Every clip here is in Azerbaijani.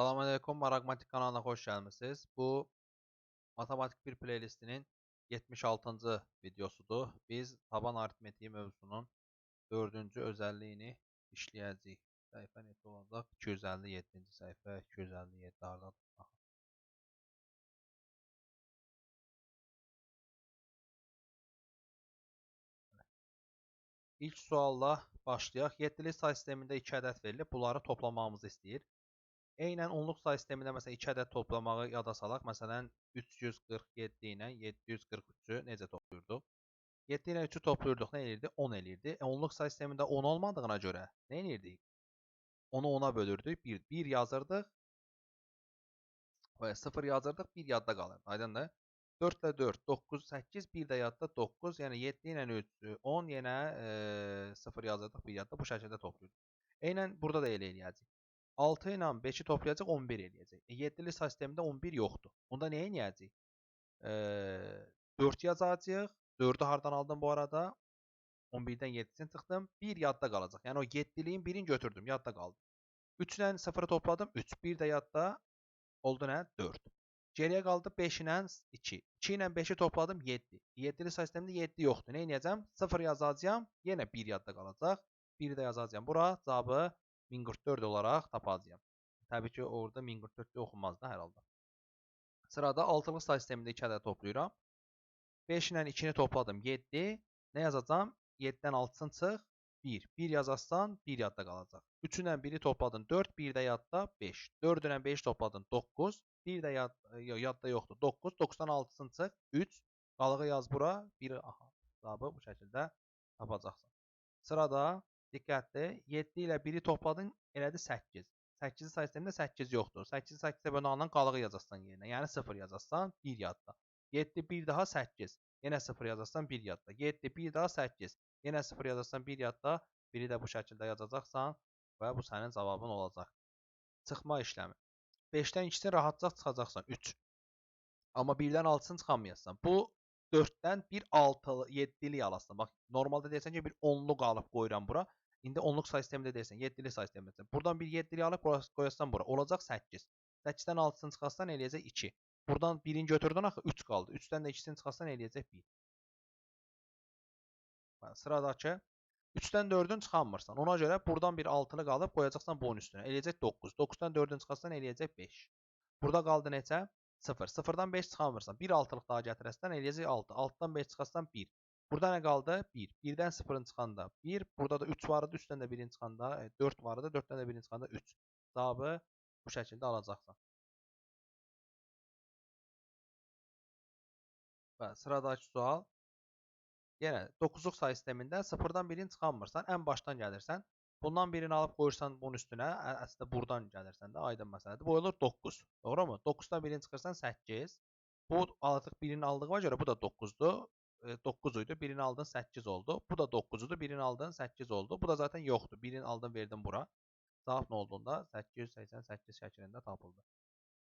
Salamünaleyküm, Maraqmatik kanalına xoş gəlmisiniz. Bu matematik bir playlistinin 76-cı videosudur. Biz taban aritmetiği mövzusunun 4-cü özəlliyini işləyəcəyik. Səhifə neçə olacaq? 257-ci səhifə, 257 hardadır? Baxın. İlk sualla başlayaq. 7-li say sistemində 2 ədəd verilib. Bunları toplamamızı istəyir. Eynən onluq say sistemində məsələn 2 ədəd toplamağı yada salaq. Məsələn 347 ilə 743-ü necə toplayırdıq? 7 ilə 3-ü toplayırdıq, nə elirdi? 10 elirdi. E, onluq say sistemində 10 olmadığına görə nə elirdik? 10-u 10-a bölürdük, 1, 1 yazırdıq və 0 yazırdıq, 1 yadda qalırdı. Aydındır? 4 ilə 4, 9, 8, 1 də yadda 9, yəni 7 ilə 3, 10, yenə e, 0 yazırdıq, 1 yadda bu şəkildə toplayırdıq. Eynən burada da elə eləyəcəyik. 6 ilə 5-i toplayacaq 11 eləyəcək. E, 7-li say sistemində 11 yoxdur. Onda nə edəcəyik? E, 4 yazacağıq. 4-ü hardan aldım bu arada? 11-dən 7-sini çıxdım. 1 yadda qalacaq. Yəni o 7-liyin 1-ini götürdüm, yadda qaldı. 3 ilə 0-ı topladım, 3. 1 də yadda oldu nə? 4. Geriyə qaldı 5 ilə 2. 2 ilə 5-i topladım 7. 7-li say sistemində 7 yoxdur. Nə edəcəm? 0 yazacağam, yenə 1 yadda qalacaq. 1 də yazacağam. Bura cavabı 1044 olaraq tapacağam. Təbii ki, orada 1044 oxunmaz da hər halda. Sırada altılıq say sistemində 2 ədəd toplayıram. 5 ilə 2-ni topladım 7. Nə yazacağam? 7-dən 6-sını çıx 1. 1 yazarsan 1 yadda qalacaq. 3 ilə 1-i topladın 4, 1 də yadda 5. 4 ilə 5 topladın 9, 1 də yad, yadda yoxdur 9. 9-dan 6-sını çıx 3. Qalığı yaz bura. 1 aha. Cavabı bu şəkildə tapacaqsan. Sırada diqqətli 7 ilə 1-i topladın elədi 8. 8-ci say sistemində 8 yoxdur. 8-ci 8-də böləndən qalığı yazacaqsan yerinə. Yəni 0 yazacaqsan 1 yadda. 7 1 daha 8. Yenə 0 yazarsan 1 yadda. 7 1 daha 8. Yenə 0 yazarsan 1 yadda. Biri də bu şəkildə yazacaqsan və bu sənin cavabın olacaq. Çıxma işləmi. 5-dən 2-sini rahatca çıxacaqsan 3. Amma 1-dən 6-sını çıxamayasan. Bu 4-dən bir 6 7-li alasan. Bax, normalda deyirsən ki, bir 10-luq alıb qoyuram bura. İndi 10-luq say sistemində deyirsən, 7-li say sistemində. Buradan bir 7-li alıb qoyasan bura. Olacaq 8. 8-dən 6-sını çıxarsan eləyəcək 2. Buradan 1-ini götürdün axı 3 qaldı. 3-dən də 2-sini çıxarsan eləyəcək 1. Sıradakı 3-dən 4-ün çıxarmırsan. Ona görə buradan bir 6-lı qalıb qoyacaqsan bunun üstünə. Eləyəcək 9. 9-dan 4-ün çıxarsan eləyəcək 5. Burada qaldı neçə? 0. 0-dan 5 çıxarmırsan. 1 6-lıq daha gətirəsən eləyəcək 6. 6-dan 5 çıxarsan 1. Burada nə qaldı? 1. 1-dən 0-ın çıxanda 1. Burada da 3 var idi. 3-dən də 1-in çıxanda 4 var idi. 4-dən də 1-in çıxanda 3. Cavabı bu şəkildə alacaqsan. Və sıradakı sual Yenə 9-luq say sistemində 0-dan 1-in çıxarmırsan, ən başdan gəlirsən. Bundan birini alıb qoyursan bunun üstünə, əslində burdan gəlirsən də, aydın məsələdir. Bu olur 9. Doğrumu? 9-dan 1-in çıxırsan 8. Bu artıq 1-in aldığına görə bu da 9-dur. E, 9 idi. 1-ini aldın 8 oldu. Bu da 9-udur. 1-ini aldın 8 oldu. Bu da zaten yoxdur. 1-ini aldın verdin bura. Cavab nə olduğunda 888 şəklində tapıldı.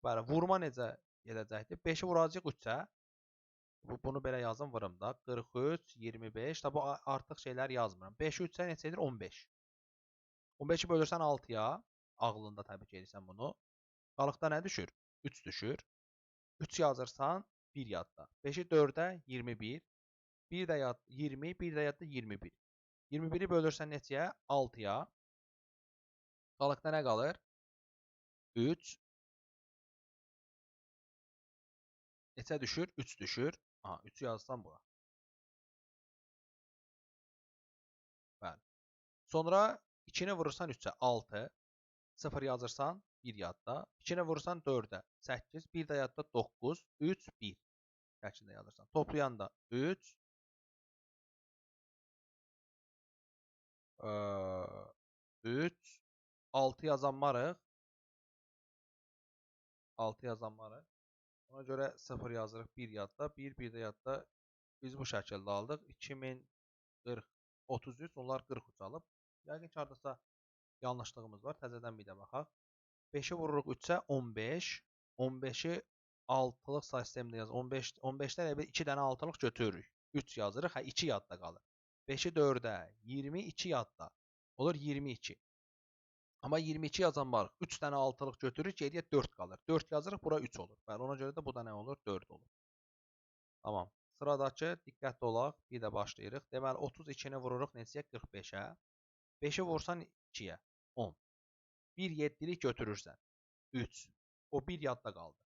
Bəli, vurma necə gedəcəkdir? 5-i vuracağıq 3-ə. Bu, bunu belə yazım vırım da. 43, 25. Da bu artıq şeylər yazmıram. 5 3-sə neçə edir? 15. 15-i bölürsən 6-ya. Ağlında təbii ki edirsən bunu. Qalıqda nə düşür? 3 düşür. 3 yazırsan 1 yadda. 5-i 4-ə 21. 1 də yad 20, 1 də yadda 21. 21-i bölürsən neçəyə? 6-ya. Qalıqda nə qalır? 3. Neçə düşür? 3 düşür. Aha 3'ü yazsam bura. Bəli. Sonra 2-ni vurursan 3-ə 6. 0 yazırsan 1 yadda. 2-ni vurursan 4-ə 8. 1 də yadda 9. 3, 1. Şəklində yazırsan. Toplayanda 3. 3. 6 yazanmarıq. 6 yazanmarıq. Ona görə 0 yazırıq 1 yadda, 1 1 də yadda. Biz bu şəkildə aldıq. 2040 33 onlar 43 alıb. Yəqin ki hardasa yanlışlığımız var. Təzədən bir də baxaq. 5-i vururuq 3-ə 15. 15-i 6-lıq say sistemində yaz. 15 15-dən elə 2 dənə 6-lıq götürürük. 3 yazırıq. Hə 2 yadda qalır. 5-i 4-ə 22 yadda. Olur 22. Amma 22 yazan var. 3 dənə 6-lıq götürürük, geriyə 4 qalır. 4 yazırıq, bura 3 olur. Bəli, ona görə də bu da nə olur? 4 olur. Tamam. Sıradakı diqqətli olaq. Bir də başlayırıq. Deməli 32-ni vururuq neçəyə? 45-ə. 5-i vursan 2-yə 10. 1 7-lik götürürsən 3. O 1 yadda qaldı.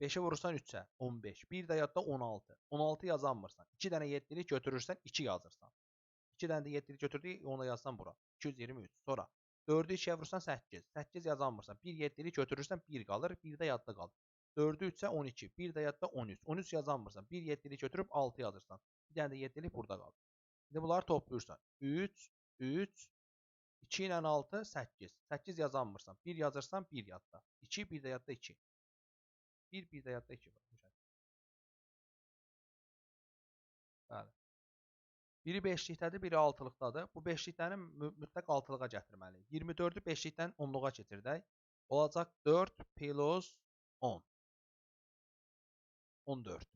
5-i vurursan 3-ə 15. 1 də yadda 16. 16 yazanmırsan. 2 dənə 7-lik götürürsən 2 yazırsan. 2 dənə də 7-lik götürdük, onu da yazsan bura. 223. Sonra 4-ü 2-yə vurursan 8. 8 yazanmırsan. 1 7-lik götürürsən 1 qalır, 1 də yadda qalır. 4-ü 3-ə 12, 1 də yadda 13. 13 yazanmırsan. 1 7-lik götürüb 6 yazırsan. Bir dənə də 7-lik burada qalır. İndi bunları toplayırsan. 3, 3, 2 ilə 6, 8. 8 yazanmırsan. 1 yazırsan 1 yadda. 2, 1 də yadda 2. 1, 1 də yadda 2 var. Bəli. Biri 5-likdədir, biri 6-lıqdadır. Bu 5-likdəni mütləq 6-lığa gətirməliyik. 24-ü 5-likdən 10-luğa keçirdək. Olacaq 4 plus 10. 14.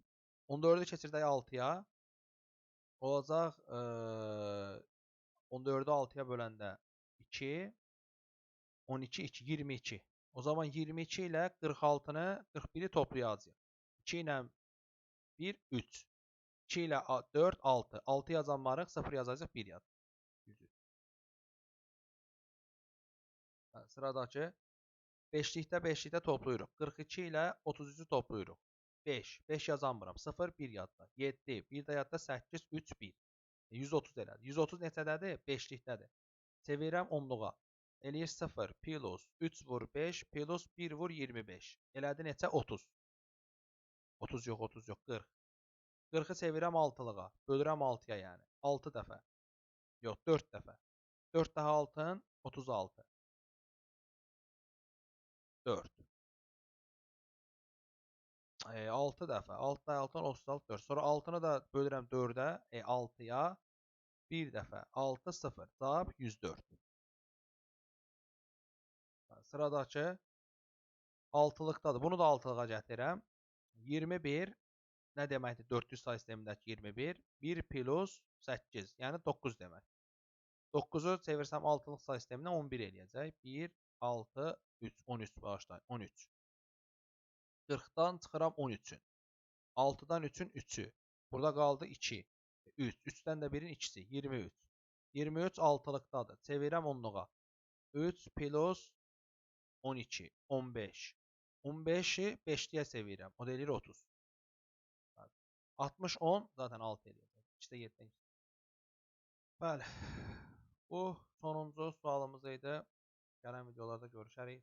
14-ü keçirdək 6-ya. Olacaq e, 14-ü 6-ya böləndə 2 12 2 22. O zaman 22 ilə 46-nı 41-i toplayacağıq. 2 ilə 1 3. 2 ilə 4 6. 6 yazanmarıq 0 yazacaq 1 yaz. 100. Hə, sıradakı 5-likdə 5-likdə toplayırıq. 42 ilə 33-ü toplayırıq. 5. 5 yazanmıram. 0 1 yadda. 7. 1 də yadda 8 3 1. 130 elədi. 130 neçədədir? 5-likdədir. Çevirirəm 10-luğa. Eləyir 0 plus 3 vur 5 plus 1 vur 25. Elədi neçə? 30. 30 yox, 30 yox, 40. 40-ı çevirəm 6-lığa. Bölürəm 6-ya yəni. 6 dəfə. Yox, 4 dəfə. 4 daha 6-ın 36. 4. E, 6 dəfə. 6 daha 6-ın 36, 4. Sonra 6-nı da bölürəm 4-ə. E, 6-ya. 1 dəfə. 6, 0. Cavab 104. Sıradakı 6-lıqdadır. Bunu da 6-lığa gətirirəm. 21 nə deməkdir? 400 say sistemindəki 21. 1 plus 8, yəni 9 demək. 9-u çevirsəm 6-lıq say sisteminə 11 eləyəcək. 1, 6, 3, 13 bağışlayın. 13. 40-dan çıxıram 13-ün. 6-dan 3-ün 3-ü. Burada qaldı 2. 3. 3-dən də 1-in 2-si. 23. 23 6-lıqdadır. Çevirəm 10-luğa. 3 plus 12, 15. 15-i 5-liyə çevirirəm. O da eləyir 30. 60, 10 zaten 6 eləyəcək. 2-də 7-dən Bəli. Bu sonuncu sualımız idi. Videolarda görüşərik.